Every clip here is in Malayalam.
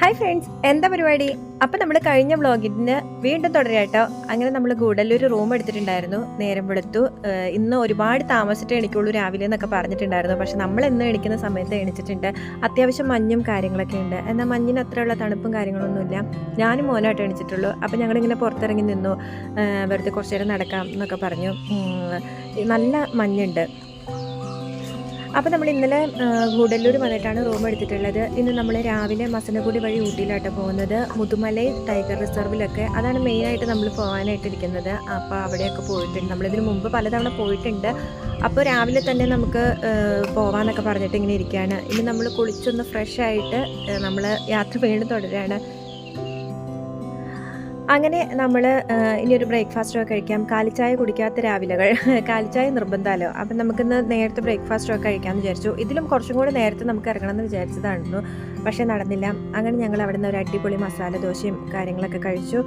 ഹായ് ഫ്രണ്ട്സ് എന്താ പരിപാടി? അപ്പം നമ്മൾ കഴിഞ്ഞ വ്ളോഗിന് വീണ്ടും തുടരാട്ടോ. അങ്ങനെ നമ്മൾ ഗൂഡല്ലൊരു റൂം എടുത്തിട്ടുണ്ടായിരുന്നു. നേരം വെളുത്തു. ഇന്ന് ഒരുപാട് താമസിച്ചിട്ട് എണിക്കുള്ളൂ രാവിലെ എന്നൊക്കെ പറഞ്ഞിട്ടുണ്ടായിരുന്നു. പക്ഷെ നമ്മൾ ഇന്ന് എണിക്കുന്ന സമയത്ത് എണിച്ചിട്ടുണ്ട്. അത്യാവശ്യം മഞ്ഞും കാര്യങ്ങളൊക്കെ ഉണ്ട്. എന്നാൽ മഞ്ഞിന് അത്രയുള്ള തണുപ്പും കാര്യങ്ങളൊന്നുമില്ല ഞാനും മോനായിട്ട് എണിച്ചിട്ടുള്ളൂ. അപ്പം ഞങ്ങളിങ്ങനെ പുറത്തിറങ്ങി നിന്നു. വെറുതെ കുറച്ച് നേരം നടക്കാം എന്നൊക്കെ പറഞ്ഞു. നല്ല മഞ്ഞുണ്ട്. അപ്പോൾ നമ്മൾ ഇന്നലെ ഗൂഡല്ലൂർ വന്നിട്ടാണ് റൂം എടുത്തിട്ടുള്ളത്. ഇന്ന് നമ്മൾ രാവിലെ മസനഗുഡി വഴി ഊട്ടിയിലായിട്ട് പോകുന്നത്. മുതുമലൈ ടൈഗർ റിസർവിലൊക്കെ. അതാണ് മെയിനായിട്ട് നമ്മൾ പോകാനായിട്ട് ഇരിക്കുന്നത് അപ്പോൾ അവിടെയൊക്കെ പോയിട്ടുണ്ട്. നമ്മളിതിന് മുമ്പ് പലതവണ പോയിട്ടുണ്ട്. അപ്പോൾ രാവിലെ തന്നെ നമുക്ക് പോവാന്നൊക്കെ പറഞ്ഞിട്ട് ഇങ്ങനെ ഇരിക്കുകയാണ് ഇനി നമ്മൾ കുളിച്ചൊന്ന് ഫ്രഷ് ആയിട്ട് നമ്മൾ യാത്ര വീണ്ടും തുടരുകയാണ് അങ്ങനെ നമ്മൾ ഇനിയൊരു ഒരു ബ്രേക്ക്ഫാസ്റ്റ് ഒക്കെ കഴിക്കാം. കാലിച്ചായ കുടിക്കാത്ത രാവിലകൾ. കാലിച്ചായ നിർബന്ധമല്ലോ. അപ്പം നമുക്കിന്ന് നേരത്തെ ബ്രേക്ക്ഫാസ്റ്റ് ഒക്കെ കഴിക്കാമെന്ന് വിചാരിച്ചു. ഇതിലും കുറച്ചും കൂടി നേരത്തെ നമുക്ക് ഇറങ്ങണം എന്ന് വിചാരിച്ചതായിരുന്നു പക്ഷേ നടന്നില്ല. അങ്ങനെ ഞങ്ങൾ അവിടെ നിന്ന് ഒരു അടിപൊളി മസാല ദോശയും കാര്യങ്ങളൊക്കെ കഴിച്ചു.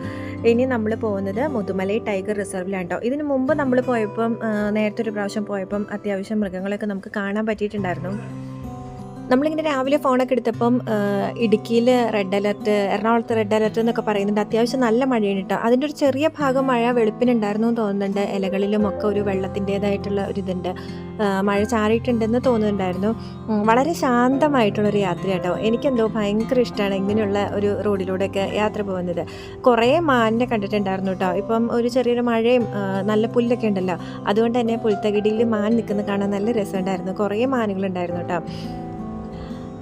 ഇനി നമ്മൾ പോകുന്നത് മുതുമലൈ ടൈഗർ റിസർവിലാണ് കേട്ടോ ഇതിന് മുമ്പ് നമ്മൾ പോയപ്പം നേരത്തെ ഒരു പ്രാവശ്യം പോയപ്പം അത്യാവശ്യം മൃഗങ്ങളൊക്കെ നമുക്ക് കാണാൻ പറ്റിയിട്ടുണ്ടായിരുന്നു. നമ്മളിങ്ങനെ രാവിലെ ഫോണൊക്കെ എടുത്തപ്പം ഇടുക്കിയിൽ റെഡ് അലർട്ട് എറണാകുളത്ത് റെഡ് അലർട്ട് എന്നൊക്കെ പറയുന്നുണ്ട്. അത്യാവശ്യം നല്ല മഴയാണ് കേട്ടോ. അതിന്റെ ഒരു ചെറിയ ഭാഗം മഴ വെളുപ്പിനുണ്ടായിരുന്നു എന്ന് തോന്നുന്നുണ്ട്. ഇലകളിലും ഒക്കെ ഒരു വെള്ളത്തിന്റെതായിട്ടുള്ള ഒരു ഇതുണ്ട്. മഴ ചാറിയിട്ടുണ്ടെന്ന് തോന്നുന്നുണ്ടായിരുന്നു. വളരെ ശാന്തമായിട്ടുള്ളൊരു യാത്ര കേട്ടോ. എനിക്കെന്തോ ഭയങ്കര ഇഷ്ടമാണ് ഇങ്ങനെയുള്ള ഒരു റോഡിലൂടെയൊക്കെ യാത്ര പോകുന്നത്. കുറേ മാനിനെ കണ്ടിട്ടുണ്ടായിരുന്നു കേട്ടോ. ഇപ്പം ഒരു ചെറിയൊരു മഴയും നല്ല പുല്ലൊക്കെ ഉണ്ടല്ലോ. അതുകൊണ്ട് തന്നെ പുൽത്തകിടിയിൽ മാൻ നിൽക്കുന്നത് കാണാൻ നല്ല രസമുണ്ടായിരുന്നു. കുറേ മാനുകളുണ്ടായിരുന്നു കേട്ടോ.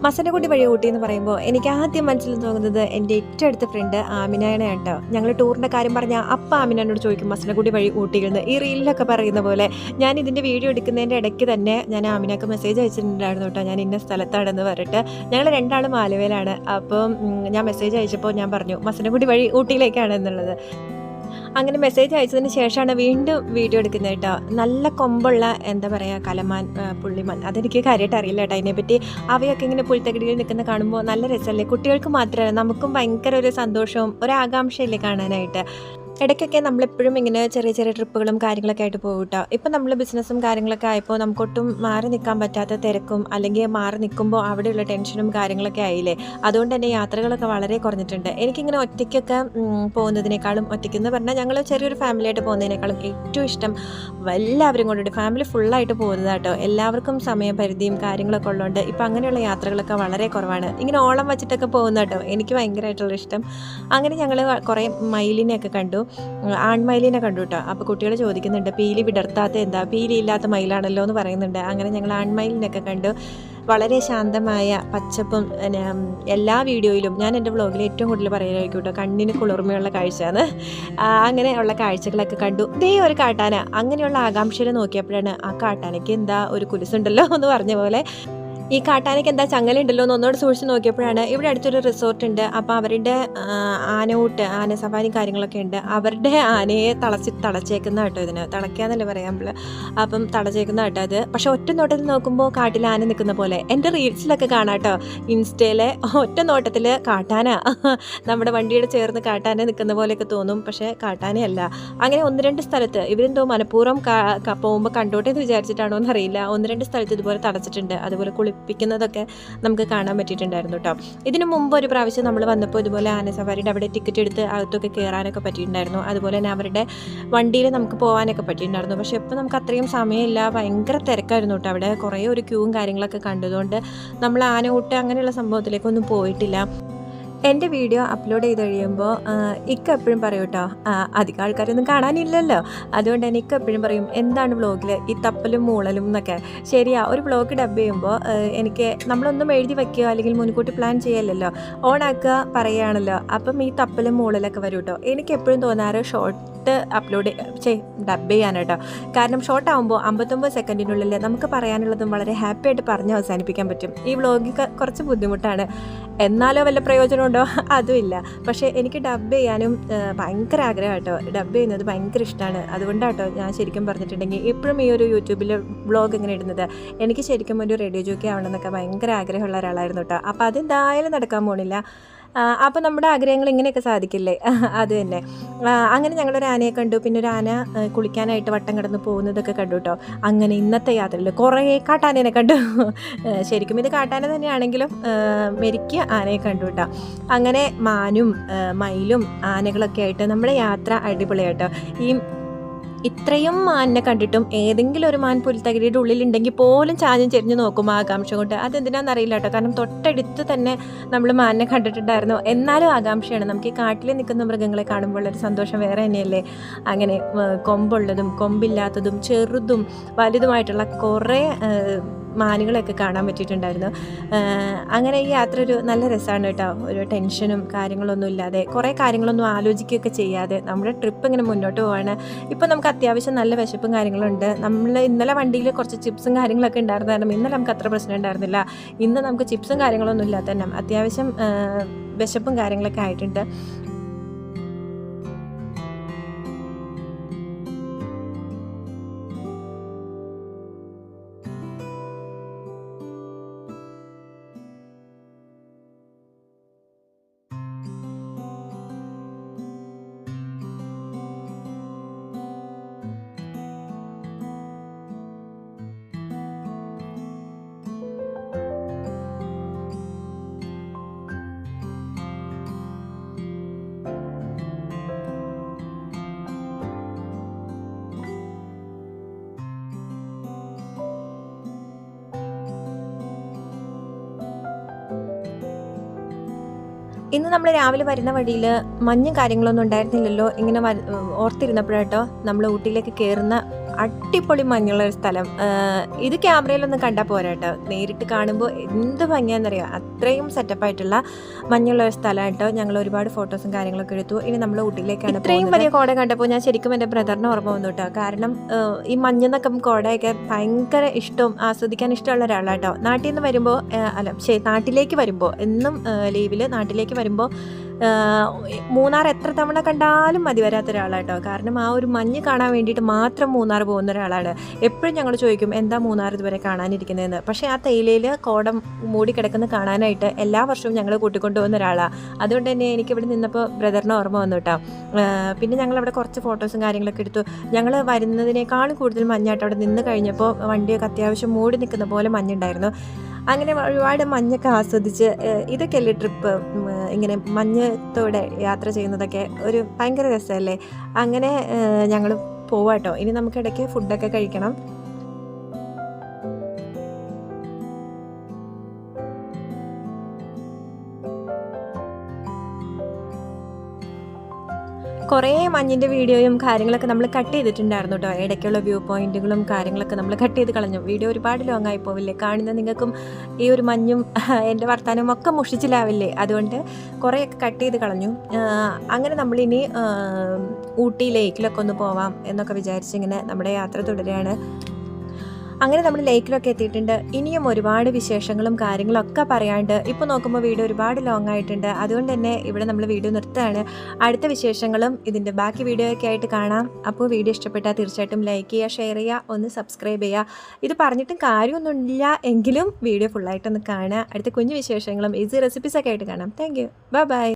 മസനക്കുട്ടി വഴി ഊട്ടി എന്ന് പറയുമ്പോൾ എനിക്ക് ആദ്യം മനസ്സിൽ തോന്നുന്നത് എന്റെ ഏറ്റവും അടുത്ത ഫ്രണ്ട് ആമിനയാണ് കേട്ടോ. ഞങ്ങൾ ടൂറിന്റെ കാര്യം പറഞ്ഞാൽ അപ്പം ആമിനോട് ചോദിക്കും മസനക്കുട്ടി വഴി ഊട്ടിയിൽ നിന്ന് ഈ റീലിലൊക്കെ പറയുന്ന പോലെ ഞാൻ ഇതിന്റെ വീഡിയോ എടുക്കുന്നതിന്റെ ഇടയ്ക്ക് തന്നെ ഞാൻ ആമിനക്ക് മെസ്സേജ് അയച്ചിട്ടുണ്ടായിരുന്നു കേട്ടോ. ഞാൻ ഇന്ന സ്ഥലത്താണെന്ന് പറഞ്ഞിട്ട്. ഞങ്ങൾ രണ്ടാളും ആലുവയിലാണ്. അപ്പം ഞാൻ മെസ്സേജ് അയച്ചപ്പോൾ ഞാൻ പറഞ്ഞു മസനക്കുട്ടി വഴി ഊട്ടിയിലേക്കാണ് എന്നുള്ളത്. അങ്ങനെ മെസ്സേജ് അയച്ചതിന് ശേഷമാണ് വീണ്ടും വീഡിയോ എടുക്കുന്നത് കേട്ടോ. നല്ല കൊമ്പുള്ള എന്താ പറയുക കലമാൻ പുള്ളിമൻ. അതെനിക്ക് കാര്യമായിട്ട് അറിയില്ല കേട്ടോ. അതിനെപ്പറ്റി അവയൊക്കെ ഇങ്ങനെ പുൽത്തകിടിയിൽ നിൽക്കുന്ന കാണുമ്പോൾ നല്ല രസമല്ലേ? കുട്ടികൾക്ക് മാത്രമല്ല നമുക്കും ഭയങ്കര ഒരു സന്തോഷവും ഒരു ആകാംക്ഷയില്ലേ കാണാനായിട്ട്. ഇടയ്ക്കൊക്കെ നമ്മളെപ്പോഴും ഇങ്ങനെ ചെറിയ ചെറിയ ട്രിപ്പുകളും കാര്യങ്ങളൊക്കെ ആയിട്ട് പോകും കേട്ടോ ഇപ്പം നമ്മൾ ബിസിനസ്സും കാര്യങ്ങളൊക്കെ ആയപ്പോൾ നമുക്കൊട്ടും മാറി നിൽക്കാൻ പറ്റാത്ത തിരക്കും അല്ലെങ്കിൽ മാറി നിൽക്കുമ്പോൾ അവിടെയുള്ള ടെൻഷനും കാര്യങ്ങളൊക്കെ ആയില്ലേ? അതുകൊണ്ട് തന്നെ യാത്രകളൊക്കെ വളരെ കുറഞ്ഞിട്ടുണ്ട്. എനിക്കിങ്ങനെ ഒറ്റയ്ക്കൊക്കെ പോകുന്നതിനേക്കാളും ഒറ്റയ്ക്ക് എന്ന് പറഞ്ഞാൽ ഞങ്ങൾ ചെറിയൊരു ഫാമിലിയായിട്ട് പോകുന്നതിനേക്കാളും ഏറ്റവും ഇഷ്ടം എല്ലാവരും കൊണ്ടുണ്ട് ഫാമിലി ഫുള്ളായിട്ട് പോകുന്നത് കേട്ടോ എല്ലാവർക്കും സമയപരിധിയും കാര്യങ്ങളൊക്കെ ഉള്ളതുകൊണ്ട് ഇപ്പം അങ്ങനെയുള്ള യാത്രകളൊക്കെ വളരെ കുറവാണ്. ഇങ്ങനെ ഓളം വച്ചിട്ടൊക്കെ പോകുന്ന കേട്ടോ എനിക്ക് ഭയങ്കരമായിട്ടുള്ള ഇഷ്ടം. അങ്ങനെ ഞങ്ങൾ കുറേ മയിലിനെയൊക്കെ കണ്ടു. ആൺമയിലിനെ കണ്ടു കേട്ടോ അപ്പോൾ കുട്ടികൾ ചോദിക്കുന്നുണ്ട് പീലി വിടർത്താത്ത എന്താ? പീലി ഇല്ലാത്ത മയിലാണല്ലോ എന്ന് പറയുന്നുണ്ട്. അങ്ങനെ ഞങ്ങൾ ആൺമയിലിനൊക്കെ കണ്ടു. വളരെ ശാന്തമായ പച്ചപ്പും എല്ലാ വീഡിയോയിലും ഞാൻ എന്റെ വ്ളോഗിൽ ഏറ്റവും കൂടുതൽ പറയാനായിരിക്കും കേട്ടോ കണ്ണിന് കുളിർമയുള്ള കാഴ്ചയാണ്. അങ്ങനെ അങ്ങനെയുള്ള കാഴ്ചകളൊക്കെ കണ്ടു. ദേ ഒരു കാട്ടാന. അങ്ങനെയുള്ള ആകാംക്ഷയിൽ നോക്കിയപ്പോഴാണ് ആ കാട്ടാനയ്ക്ക് എന്താ ഒരു കുലിസുണ്ടല്ലോ എന്ന് പറഞ്ഞ പോലെ ഈ കാട്ടാനയ്ക്ക് എന്താ ചങ്ങലുണ്ടല്ലോ എന്ന് ഒന്നോട് സൂക്ഷിച്ച് നോക്കിയപ്പോഴാണ് ഇവിടെ അടുത്തൊരു റിസോർട്ട് ഉണ്ട്. അപ്പോൾ അവരുടെ ആനയൂട്ട് ആന സഫാരി കാര്യങ്ങളൊക്കെ ഉണ്ട്. അവരുടെ ആനയെ തളച്ച് തളച്ചേക്കുന്ന കേട്ടോ ഇതിന്. തളയ്ക്കാന്നല്ലേ പറയാൻ അപ്പം തളച്ചേക്കുന്ന കേട്ടോ അത്. പക്ഷെ ഒറ്റ നോട്ടത്തിൽ നോക്കുമ്പോൾ കാട്ടിൽ ആന നിൽക്കുന്ന പോലെ. എന്റെ റീൽസിലൊക്കെ കാണാം കേട്ടോ. ഇൻസ്റ്റയിലെ ഒറ്റ നോട്ടത്തിൽ കാട്ടാന നമ്മുടെ വണ്ടിയുടെ ചേർന്ന് കാട്ടാന നിൽക്കുന്ന പോലെയൊക്കെ തോന്നും. പക്ഷേ കാട്ടാനയല്ല. അങ്ങനെ ഒന്ന് രണ്ട് സ്ഥലത്ത് ഇവരെന്തോ മനഃപൂർവം പോകുമ്പോൾ കണ്ടോട്ടെ എന്ന് വിചാരിച്ചിട്ടാണോ എന്നറിയില്ല. ഒന്ന് രണ്ട് സ്ഥലത്ത് ഇതുപോലെ തടച്ചിട്ടുണ്ട് അതുപോലെ കുളിപ്പിക്കുന്നതൊക്കെ നമുക്ക് കാണാൻ പറ്റിയിട്ടുണ്ടായിരുന്നു കേട്ടോ ഇതിനു മുമ്പ് ഒരു പ്രാവശ്യം നമ്മൾ വന്നപ്പോൾ ഇതുപോലെ ആന സവാരിയുടെ അവിടെ ടിക്കറ്റ് എടുത്ത് അകത്തൊക്കെ കയറാനൊക്കെ പറ്റിയിട്ടുണ്ടായിരുന്നു. അതുപോലെ തന്നെ അവരുടെ വണ്ടിയിൽ നമുക്ക് പോകാനൊക്കെ പറ്റിയിട്ടുണ്ടായിരുന്നു. പക്ഷേ ഇപ്പോൾ നമുക്ക് അത്രയും സമയമില്ല. ഭയങ്കര തിരക്കായിരുന്നു കേട്ടോ അവിടെ കുറേ ഒരു ക്യൂവും കാര്യങ്ങളൊക്കെ കണ്ടതുകൊണ്ട് നമ്മൾ ആനകൂട്ട് അങ്ങനെയുള്ള സംഭവത്തിലേക്കൊന്നും പോയിട്ടില്ല. എന്റെ വീഡിയോ അപ്ലോഡ് ചെയ്ത് കഴിയുമ്പോൾ ഇക്ക എപ്പോഴും പറയും കേട്ടോ അധികം ആൾക്കാരൊന്നും കാണാനില്ലല്ലോ. അതുകൊണ്ട് തന്നെ ഇക്ക എപ്പോഴും പറയും എന്താണ് വ്ളോഗിൽ ഈ തപ്പലും മൂളലും എന്നൊക്കെ ശരിയാ ഒരു വ്ളോഗ് ഡബ് ചെയ്യുമ്പോൾ എനിക്ക് നമ്മളൊന്നും എഴുതി വയ്ക്കുകയോ അല്ലെങ്കിൽ മുൻകൂട്ടി പ്ലാൻ ചെയ്യലല്ലോ ഓണാക്കുക പറയുകയാണല്ലോ അപ്പം ഈ തപ്പലും മൂളലൊക്കെ വരും കേട്ടോ എനിക്ക് എപ്പോഴും തോന്നാറ് ഷോർട്ട് അപ്ലോഡ് ചെയ് ഡബ് ചെയ്യാൻ കേട്ടോ കാരണം ഷോർട്ട് ആകുമ്പോൾ അമ്പത്തൊമ്പത് സെക്കൻഡിനുള്ളിൽ നമുക്ക് പറയാനുള്ളതും വളരെ ഹാപ്പി ആയിട്ട് പറഞ്ഞ് അവസാനിപ്പിക്കാൻ പറ്റും. ഈ വ്ളോഗിൽ കുറച്ച് ബുദ്ധിമുട്ടാണ്. എന്നാലോ വല്ല പ്രയോജനമുണ്ടോ? അതുമില്ല. പക്ഷേ എനിക്ക് ഡബ് ചെയ്യാനും ഭയങ്കര ആഗ്രഹം കേട്ടോ ഡബ് ചെയ്യുന്നത് ഭയങ്കര ഇഷ്ടമാണ് അതുകൊണ്ടാട്ടോ ഞാൻ ശരിക്കും പറഞ്ഞിട്ടുണ്ടെങ്കിൽ ഇപ്പോഴും ഈ ഒരു യൂട്യൂബിൽ വ്ളോഗ് ഇങ്ങനെ ഇടുന്നത്. എനിക്ക് ശരിക്കും ഒരു റേഡിയോ ജോക്കി ആവണമെന്നൊക്കെ ഭയങ്കര ആഗ്രഹമുള്ള ഒരാളായിരുന്നു കേട്ടോ അപ്പോൾ അതെന്തായാലും നടക്കാൻ പോണില്ല. അപ്പോൾ നമ്മുടെ ആഗ്രഹങ്ങൾ ഇങ്ങനെയൊക്കെ സാധിക്കില്ലേ? അത് തന്നെ. അങ്ങനെ ഞങ്ങളൊരു ആനയെ കണ്ടു. പിന്നെ ഒരു ആന കുളിക്കാനായിട്ട് വട്ടം കിടന്ന് പോകുന്നതൊക്കെ കണ്ടു കേട്ടോ അങ്ങനെ ഇന്നത്തെ യാത്രയിൽ കുറേ കാട്ടാനേനെ കണ്ടു. ശരിക്കും ഇത് കാട്ടാന തന്നെയാണെങ്കിലും മെരിക്ക് ആനയെ കണ്ടു കേട്ടോ അങ്ങനെ മാനും മയിലും ആനകളൊക്കെ ആയിട്ട് നമ്മുടെ യാത്ര അടിപൊളിയാട്ടോ ഈ ഇത്രയും മാനിനെ കണ്ടിട്ടും ഏതെങ്കിലും ഒരു മാൻ പുൽത്തകിരിയുടെ ഉള്ളിലുണ്ടെങ്കിൽ പോലും ചാഞ്ഞും ചെരിഞ്ഞ് നോക്കും ആകാംക്ഷ കൊണ്ട്. അതെന്തിനാണെന്ന് അറിയില്ല കേട്ടോ. കാരണം തൊട്ടടുത്ത് തന്നെ നമ്മൾ മാനിനെ കണ്ടിട്ടുണ്ടായിരുന്നു. എന്നാലും ആകാംക്ഷയാണ്. നമുക്ക് ഈ കാട്ടിൽ നിൽക്കുന്ന മൃഗങ്ങളെ കാണുമ്പോൾ ഒരു സന്തോഷം വേറെ തന്നെയല്ലേ? അങ്ങനെ കൊമ്പുള്ളതും കൊമ്പില്ലാത്തതും ചെറുതും വലുതുമായിട്ടുള്ള കുറേ ഏർ, മാനുകളെയൊക്കെ കാണാൻ പറ്റിയിട്ടുണ്ടായിരുന്നു. അങ്ങനെ ഈ യാത്ര ഒരു നല്ല രസമാണ് കേട്ടോ. ഒരു ടെൻഷനും കാര്യങ്ങളൊന്നും ഇല്ലാതെ കുറേ കാര്യങ്ങളൊന്നും ആലോചിക്കുകയൊക്കെ ചെയ്യാതെ നമ്മുടെ ട്രിപ്പ് ഇങ്ങനെ മുന്നോട്ട് പോവാണ്. ഇപ്പോൾ നമുക്ക് അത്യാവശ്യം നല്ല വിശപ്പും കാര്യങ്ങളുണ്ട്. നമ്മൾ ഇന്നലെ വണ്ടിയിൽ കുറച്ച് ചിപ്സും കാര്യങ്ങളൊക്കെ ഉണ്ടായിരുന്നു കാരണം ഇന്നലെ നമുക്ക് അത്ര പ്രശ്നം ഉണ്ടായിരുന്നില്ല. ഇന്ന് നമുക്ക് ചിപ്സും കാര്യങ്ങളൊന്നും ഇല്ലാത്ത തന്നെ അത്യാവശ്യം വിശപ്പും കാര്യങ്ങളൊക്കെ ആയിട്ടുണ്ട്. ഇന്ന് നമ്മൾ രാവിലെ വരുന്ന വഴിയിൽ മഞ്ഞും കാര്യങ്ങളൊന്നും ഉണ്ടായിരുന്നില്ലല്ലോ. ഇങ്ങനെ ഓർത്തിരുന്നപ്പോഴാട്ടോ നമ്മൾ ഊട്ടിയിലേക്ക് കയറുന്ന അടിപൊളി മഞ്ഞുള്ള ഒരു സ്ഥലം. ഇത് ക്യാമറയിലൊന്നും കണ്ടാൽ പോരാ കേട്ടോ നേരിട്ട് കാണുമ്പോൾ എന്ത് ഭംഗിയാണെന്നറിയാം അത്രയും സെറ്റപ്പായിട്ടുള്ള മഞ്ഞുള്ള ഒരു സ്ഥലമാണ് കേട്ടോ ഞങ്ങൾ ഒരുപാട് ഫോട്ടോസും കാര്യങ്ങളൊക്കെ എടുത്തു. ഇനി നമ്മൾ ഊട്ടിയിലേക്കാണ് ഇത്രയും വലിയ കോട കണ്ടപ്പോൾ ഞാൻ ശരിക്കും എന്റെ ബ്രദറിന് ഓർമ്മ വന്നു കേട്ടോ കാരണം ഈ മഞ്ഞെന്നൊക്കെ കോടയൊക്കെ ഭയങ്കര ഇഷ്ടവും ആസ്വദിക്കാൻ ഇഷ്ടമുള്ള ഒരാളാണ് കേട്ടോ നാട്ടിൽ നിന്ന് വരുമ്പോൾ അല്ല ശരി നാട്ടിലേക്ക് വരുമ്പോൾ എന്നും ലീവിൽ നാട്ടിലേക്ക് വരുമ്പോൾ മൂന്നാർ എത്ര തവണ കണ്ടാലും മതി വരാത്ത ഒരാളാണ് കേട്ടോ കാരണം ആ ഒരു മഞ്ഞ് കാണാൻ വേണ്ടിയിട്ട് മാത്രം മൂന്നാർ പോകുന്ന ഒരാളാണ്. എപ്പോഴും ഞങ്ങൾ ചോദിക്കും എന്താ മൂന്നാർ ഇതുവരെ കാണാനിരിക്കുന്നതെന്ന്? പക്ഷേ ആ തേയിലയിൽ കോടം മൂടി കിടക്കുന്ന കാണാനായിട്ട് എല്ലാ വർഷവും ഞങ്ങൾ കൂട്ടിക്കൊണ്ടു പോകുന്ന ഒരാളാണ് അതുകൊണ്ട് തന്നെ എനിക്ക് ഇവിടെ നിന്നപ്പോൾ ബ്രദറിന് ഓർമ്മ വന്നു കേട്ടോ. പിന്നെ ഞങ്ങൾ അവിടെ കുറച്ച് ഫോട്ടോസും കാര്യങ്ങളൊക്കെ എടുത്തു. ഞങ്ങൾ വരുന്നതിനേക്കാളും കൂടുതൽ മഞ്ഞായിട്ട് അവിടെ നിന്ന് കഴിഞ്ഞപ്പോൾ വണ്ടിയൊക്കെ അത്യാവശ്യം മൂടി നിൽക്കുന്ന പോലെ മഞ്ഞുണ്ടായിരുന്നു. അങ്ങനെ ഒരുപാട് മഞ്ഞൊക്കെ ആസ്വദിച്ച് ഇതൊക്കെയല്ലേ ട്രിപ്പ് ഇങ്ങനെ മഞ്ഞത്തോടെ യാത്ര ചെയ്യുന്നതൊക്കെ ഒരു ഭയങ്കര രസമല്ലേ? അങ്ങനെ ഞങ്ങൾ പോവാട്ടോ. ഇനി നമുക്കിടയ്ക്ക് ഫുഡൊക്കെ കഴിക്കണം. കുറേ മഞ്ഞിന്റെ വീഡിയോയും കാര്യങ്ങളൊക്കെ നമ്മൾ കട്ട് ചെയ്തിട്ടുണ്ടായിരുന്നു കേട്ടോ ഇടയ്ക്കുള്ള വ്യൂ പോയിന്റുകളും കാര്യങ്ങളൊക്കെ നമ്മൾ കട്ട് ചെയ്ത് കളഞ്ഞു. വീഡിയോ ഒരുപാട് ലോങ് ആയി പോവില്ലേ? കാണുന്ന നിങ്ങൾക്കും ഈ ഒരു മഞ്ഞും എന്റെ വർത്താനവും ഒക്കെ മുഷിച്ചിലാവില്ലേ? അതുകൊണ്ട് കുറേയൊക്കെ കട്ട് ചെയ്ത് കളഞ്ഞു. അങ്ങനെ നമ്മളിനി ഊട്ടി ലേക്കിലൊക്കെ ഒന്ന് പോവാം എന്നൊക്കെ വിചാരിച്ചിങ്ങനെ നമ്മുടെ യാത്ര തുടരുകയാണ്. അങ്ങനെ നമ്മൾ ലേക്കിലൊക്കെ എത്തിയിട്ടുണ്ട്. ഇനിയും ഒരുപാട് വിശേഷങ്ങളും കാര്യങ്ങളും ഒക്കെ പറയാണ്ട് ഇപ്പോൾ നോക്കുമ്പോൾ വീഡിയോ ഒരുപാട് ലോങ് ആയിട്ടുണ്ട്. അതുകൊണ്ട് തന്നെ ഇവിടെ നമ്മൾ വീഡിയോ നിർത്തുകയാണ്. അടുത്ത വിശേഷങ്ങളും ഇതിന്റെ ബാക്കി വീഡിയോ ഒക്കെ ആയിട്ട് കാണാം. അപ്പോൾ വീഡിയോ ഇഷ്ടപ്പെട്ടാൽ തീർച്ചയായിട്ടും ലൈക്ക് ചെയ്യുക ഷെയർ ചെയ്യുക ഒന്ന് സബ്സ്ക്രൈബ് ചെയ്യുക. ഇത് പറഞ്ഞിട്ടും കാര്യമൊന്നുമില്ല എങ്കിലും വീഡിയോ ഫുള്ളായിട്ടൊന്ന് കാണുക. അടുത്ത കുഞ്ഞു വിശേഷങ്ങളും ഈസി റെസിപ്പീസൊക്കെ ആയിട്ട് കാണാം. Thank you bye bye